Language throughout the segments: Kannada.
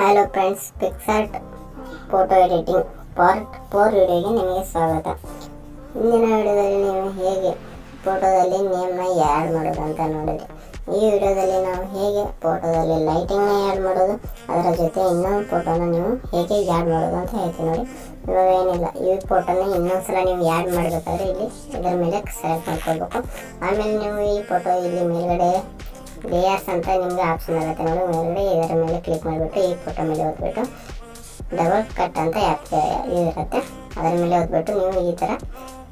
Hello friends PicsArt photo editing part four ವಿಡಿಯೋಗೆ ನಿಮಗೆ ಸ್ವಾಗತ. ಇಂದಿನ ವಿಡಿಯೋದಲ್ಲಿ ನೀವು ಹೇಗೆ ಫೋಟೋದಲ್ಲಿ ನೇಮ್ನ ಆ್ಯಡ್ ಮಾಡೋದು ಅಂತ ನೋಡಿದ್ರಿ. ಈ ವಿಡಿಯೋದಲ್ಲಿ ನಾವು ಹೇಗೆ ಫೋಟೋದಲ್ಲಿ ಲೈಟಿಂಗ್ನ ಆ್ಯಡ್ ಮಾಡೋದು, ಅದರ ಜೊತೆ ಇನ್ನೊಂದು ಫೋಟೋನ ನೀವು ಹೇಗೆ ಆ್ಯಡ್ ಮಾಡೋದು ಅಂತ ಹೇಳ್ತೀನಿ ನೋಡಿ. ಇವಾಗ ಏನಿಲ್ಲ, ಈ ಫೋಟೋನ ಇನ್ನೊಂದ್ಸಲ ನೀವು ಆ್ಯಡ್ ಮಾಡಬೇಕಾದ್ರೆ ಇಲ್ಲಿ ಇದರ ಮೇಲೆ ಸೆಲೆಕ್ಟ್ ಮಾಡ್ಕೊಳ್ಬೇಕು. ಆಮೇಲೆ ನೀವು ಈ ಫೋಟೋ ಇಲ್ಲಿ ಮೇಲ್ಗಡೆ ಲೇಯರ್ಸ್ ಅಂತ ನಿಮಗೆ ಆಪ್ಷನ್ ಆಗುತ್ತೆ ನೋಡಿ ಮೇಲ್ಗಡೆ ಇದರ ಮೇಲೆ ಕ್ಲಿಕ್ ಮಾಡಿಬಿಟ್ಟು ಈ ಫೋಟೋ ಮೇಲೆ ಹೋಗ್ಬಿಟ್ಟು ಡಬಲ್ ಕಟ್ ಅಂತ ಆ್ಯಪ್ ಇರುತ್ತೆ. ಅದರ ಮೇಲೆ ಹೋಗ್ಬಿಟ್ಟು ನೀವು ಈ ಥರ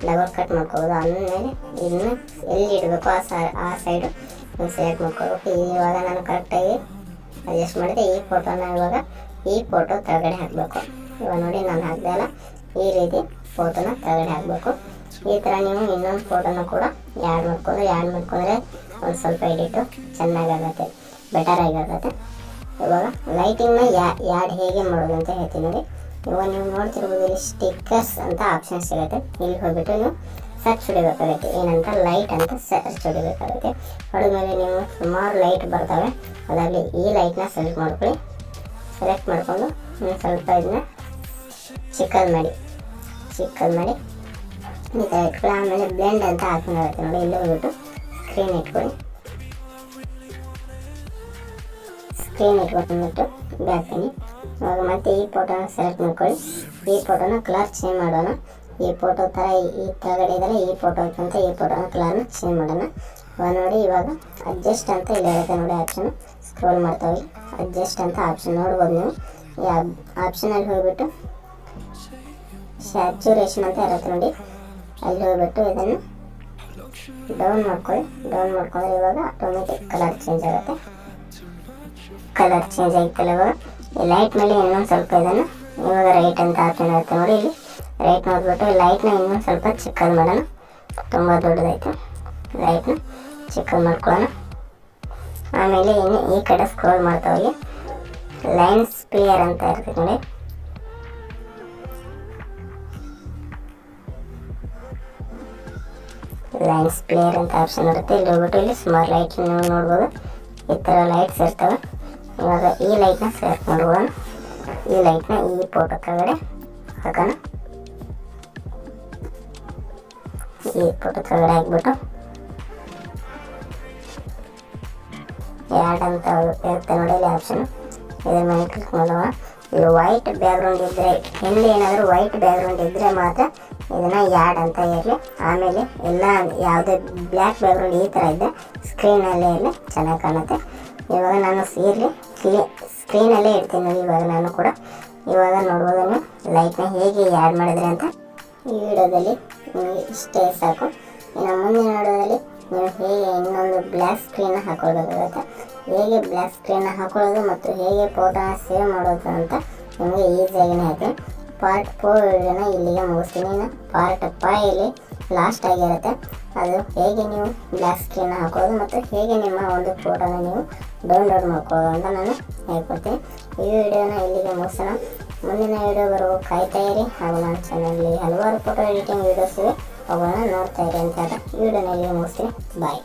ಡಬಲ್ ಕಟ್ ಮಾಡ್ಕೋಬೋದು. ಆಮೇಲೆ ಇನ್ನು ಎಲ್ಲಿ ಇಡಬೇಕು ಆ ಸೈ ಆ ಸೈಡು ನೀವು ಸೆಲೆಕ್ಟ್ ಮಾಡ್ಕೋಬೇಕು ಇವಾಗ ನಾನು ಕರೆಕ್ಟಾಗಿ ಅಡ್ಜಸ್ಟ್ ಮಾಡಿದೆ ಈ ಫೋಟೋನ ಇವಾಗ ಈ ಫೋಟೋ ತೆಳಗಡೆ ಹಾಕಬೇಕು. ಇವಾಗ ನೋಡಿ ನಾನು ಹಾಕಿದೆ ಅಲ್ಲ, ಈ ರೀತಿ ಫೋಟೋನ ತೆಳಗಡೆ ಹಾಕಬೇಕು. ಈ ಥರ ನೀವು ಇನ್ನೊಂದು ಫೋಟೋನ ಕೂಡ ಆ್ಯಡ್ ಮಾಡ್ಕೊಂಡು ಆ್ಯಡ್ ಮಾಡ್ಕೊಂಡ್ರೆ ಒಂದು ಸ್ವಲ್ಪ ಎಡಿಟು ಚೆನ್ನಾಗಾಗತ್ತೆ ಬೆಟರ್ ಆಗಿರುತ್ತೆ ಇವಾಗ ಲೈಟಿಂಗ್ನ ಯಾ, ಯಾಡ್ ಹೇಗೆ ಮಾಡೋದು ಅಂತ ಹೇಳ್ತೀನಿ ನೋಡಿ. ಇವಾಗ ನೀವು ನೋಡ್ತಿರ್ಬೋದು ಇಲ್ಲಿ ಸ್ಟಿಕ್ಕರ್ಸ್ ಅಂತ ಆಪ್ಷನ್ ಸಿಗುತ್ತೆ. ಇಲ್ಲಿ ಹೋಗ್ಬಿಟ್ಟು ನೀವು ಸರ್ಚ್ ಹೊಡಿಬೇಕಾಗುತ್ತೆ. ಏನಂತ? ಲೈಟ್ ಅಂತ ಸರ್ಚ್ ಹೊಡಿಬೇಕಾಗುತ್ತೆ. ಹೊಡೆದ್ಮೇಲೆ ನೀವು ಸುಮಾರು ಲೈಟ್ ಬರ್ತವೆ. ಅದರಲ್ಲಿ ಈ ಲೈಟ್ನ ಸೆಲೆಕ್ಟ್ ಮಾಡ್ಕೊಳ್ಳಿ. ಸೆಲೆಕ್ಟ್ ಮಾಡಿಕೊಂಡು ನೀವು ಸ್ವಲ್ಪ ಇದನ್ನ ಚಿಕ್ಕದು ಮಾಡಿ. ಚಿಕ್ಕದು ಮಾಡಿ ಈ ಥರ ಇಟ್ಕೊಳ್ಳಿ. ಆಮೇಲೆ ಬ್ಲೆಂಡ್ ಅಂತ ಆಪ್ಷನ್ ಆಗುತ್ತೆ ನೋಡಿ. ಇಲ್ಲಿ ಹೋಗ್ಬಿಟ್ಟು ಸ್ಕ್ರೀನ್ ಇಟ್ಕೊಳ್ಳಿ ಸ್ಕ್ರೀನ್ ಇಟ್ಕೊಂಡ್ಬಿಟ್ಟು ಬ್ಯಾಕ್ ಬನ್ನಿ ಮತ್ತೆ ಈ ಫೋಟೋನ ಸೆಲೆಕ್ಟ್ ಮಾಡ್ಕೊಳ್ಳಿ. ಈ ಫೋಟೋನ ಕಲರ್ ಚೇಂಜ್ ಮಾಡೋಣ. ಈ ಫೋಟೋ ಥರ ಈ ಕೆಳಗಡೆ ಇದ್ದಾರೆ ಈ ಫೋಟೋ ಅಂತ ಈ ಫೋಟೋನ ಕಲರ್ನ ಚೇಂಜ್ ಮಾಡೋಣ. ಇವಾಗ ನೋಡಿ, ಇವಾಗ ಅಡ್ಜಸ್ಟ್ ಅಂತ ಇಲ್ಲಿ ಹೇಳುತ್ತೆ ನೋಡಿ ಆಪ್ಷನ್ ಸ್ಕ್ರೋಲ್ ಮಾಡ್ತಾ ಹೋಗಿ. ಅಡ್ಜಸ್ಟ್ ಅಂತ ಆಪ್ಷನ್ ನೋಡ್ಬೋದು ನೀವು. ಈ ಆಪ್ಷನಲ್ಲಿ ಹೋಗಿಬಿಟ್ಟು ಸ್ಯಾಚುರೇಷನ್ ಅಂತ ಇರುತ್ತೆ ನೋಡಿ. ಅಲ್ಲಿ ಹೋಗಿಬಿಟ್ಟು ಇದನ್ನು ಡೌನ್ ಮಾಡ್ಕೊಳ್ಳಿ ಡೌನ್ ಮಾಡ್ಕೊಂಡ್ರೆ ಇವಾಗ ಆಟೋಮೆಟಿಕ್ ಕಲರ್ ಚೇಂಜ್ ಆಗುತ್ತೆ. ಕಲರ್ ಚೇಂಜ್ ಆಗಿತ್ತಲ್ಲ ಇವಾಗ ಲೈಟ್ ಮೇಲೆ ಇನ್ನೊಂದು ಸ್ವಲ್ಪ ಇದನ್ನು, ಇವಾಗ ರೈಟ್ ಅಂತ ಆಪ್ಷನ್ ಇರುತ್ತೆ ನೋಡಿ ಇಲ್ಲಿ. ರೈಟ್ ನೋಡ್ಬಿಟ್ಟು ಲೈಟ್ನ ಇನ್ನೊಂದು ಸ್ವಲ್ಪ ಚಿಕ್ಕದು ಮಾಡೋಣ. ತುಂಬ ದೊಡ್ಡದೈತೆ ಲೈಟ್ನ ಚಿಕ್ಕದು ಮಾಡ್ಕೊಳ್ಳೋಣ. ಆಮೇಲೆ ಇನ್ನು ಈ ಕಡೆ ಸ್ಕ್ರೋಲ್ ಮಾಡ್ತಾ ಹೋಗಿ. ಲೈನ್ಸ್ ಪ್ಲೇಯರ್ ಅಂತ ಇರ್ತದೆ ನೋಡಿ. ಲೈನ್ಸ್ ಪ್ಲೇಯರ್ ಅಂತ ಆಪ್ಷನ್ ಇರುತ್ತೆ. ಇಲ್ಲಿ ಹೋಗ್ಬಿಟ್ಟು ಇಲ್ಲಿ ಸುಮಾರು ಲೈಟ್ ನೀವು ನೋಡ್ಬೋದು. ಈ ಥರ ಲೈಟ್ಸ್ ಇರ್ತವೆ. ಇವಾಗ ಈ ಲೈಟ್ನ ಸೆಲೆಕ್ಟ್ ಮಾಡ್ಬೋದು ಈ ಲೈಟ್ನ ಈ ಫೋಟೋ ಕೆಳಗಡೆ ಹಾಕೋಣ. ಈ ಫೋಟೋ ಕೆಳಗಡೆ ಹಾಕ್ಬಿಟ್ಟು ಅಂತ ಇರುತ್ತೆ ನೋಡಿ ಆಪ್ಷನ್ ಇದ್ರ ಮೇಲೆ ಕ್ಲಿಕ್ ಮಾಡುವ ಇಲ್ಲಿ ವೈಟ್ ಬ್ಯಾಕ್ಗ್ರೌಂಡ್ ಇದ್ದರೆ ಹಿಂದೆ ಏನಾದರೂ ವೈಟ್ ಬ್ಯಾಕ್ಗ್ರೌಂಡ್ ಇದ್ದರೆ ಮಾತ್ರ ಇದನ್ನು ಯಾಡ್ ಅಂತ ಇರಲಿ ಆಮೇಲೆ ಎಲ್ಲ ಯಾವುದೇ ಬ್ಲ್ಯಾಕ್ ಬ್ಯಾಕ್ಗ್ರೌಂಡ್ ಈ ಥರ ಇದ್ದರೆ ಸ್ಕ್ರೀನಲ್ಲೇ ಇರಲಿ ಚೆನ್ನಾಗಿ ಕಾಣುತ್ತೆ. ಇವಾಗ ನಾನು ಸೀರೆ ಸ್ಕ್ರೀನ್ ಸ್ಕ್ರೀನಲ್ಲೇ ಇಡ್ತೀನಿ ಇವಾಗ ನಾನು ಕೂಡ. ಇವಾಗ ನೋಡ್ಬೋದು ನೀವು ಲೈಟ್ನ ಹೇಗೆ ಆ್ಯಡ್ ಮಾಡಿದ್ರೆ ಅಂತ ಈ ವಿಡಿಯೋದಲ್ಲಿ ಇಷ್ಟೇ ಸಾಕು. ಇನ್ನು ಮುಂದಿನ ವಿಡಿಯೋದಲ್ಲಿ ನೀವು ಹೇಗೆ ಇನ್ನೊಂದು ಬ್ಲ್ಯಾಕ್ ಸ್ಕ್ರೀನ್ ಹಾಕೊಳ್ಬೇಕಾಗುತ್ತೆ. ಹೇಗೆ ಬ್ಲ್ಯಾಕ್ ಸ್ಕ್ರೀನ್ ಹಾಕೊಳ್ಳೋದು ಮತ್ತು ಹೇಗೆ ಫೋಟೋನ ಸೇವ್ ಮಾಡೋದು ಅಂತ ನಿಮಗೆ ಈಸಿಯಾಗಿನೇ ಹೇಳ್ತೀನಿ. ಪಾರ್ಟ್ ಫೋರ್ ವಿಡಿಯೋನ ಇಲ್ಲಿಗೆ ಮುಗಿಸ್ತೀನಿ. ಪಾರ್ಟ್ ಫೈಲಿ ಲಾಸ್ಟ್ ಆಗಿರುತ್ತೆ. ಅದು ಹೇಗೆ ನೀವು ಬ್ಲ್ಯಾಕ್ ಸ್ಕ್ರೀನ್ ಹಾಕೋದು ಮತ್ತು ಹೇಗೆ ನಿಮ್ಮ ಒಂದು ಫೋಟೋನ ನೀವು ಡೌನ್ಲೋಡ್ ಮಾಡ್ಕೊಳ್ಳೋದು ಅಂತ ನಾನು ಹೇಳ್ಕೊಡ್ತೀನಿ. ಈ ವಿಡಿಯೋನ ಇಲ್ಲಿಗೆ ಮುಗಿಸೋಣ. ಮುಂದಿನ ವಿಡಿಯೋ ಬರುವ ಕಾಯ್ತಾ ಇರಿ ಹಾಗೂ ನನ್ನ ಚಾನಲಲ್ಲಿ ಹಲವಾರು ಫೋಟೋ ಎಡಿಟಿಂಗ್ ವೀಡಿಯೋಸ್ ಇವೆ. ಅವುಗಳನ್ನ ನೋಡ್ತಾ ಇರಿ ಅಂತ ಈ ವಿಡಿಯೋನ ಇಲ್ಲಿಗೆ ಮುಗಿಸ್ತೀನಿ. ಬಾಯ್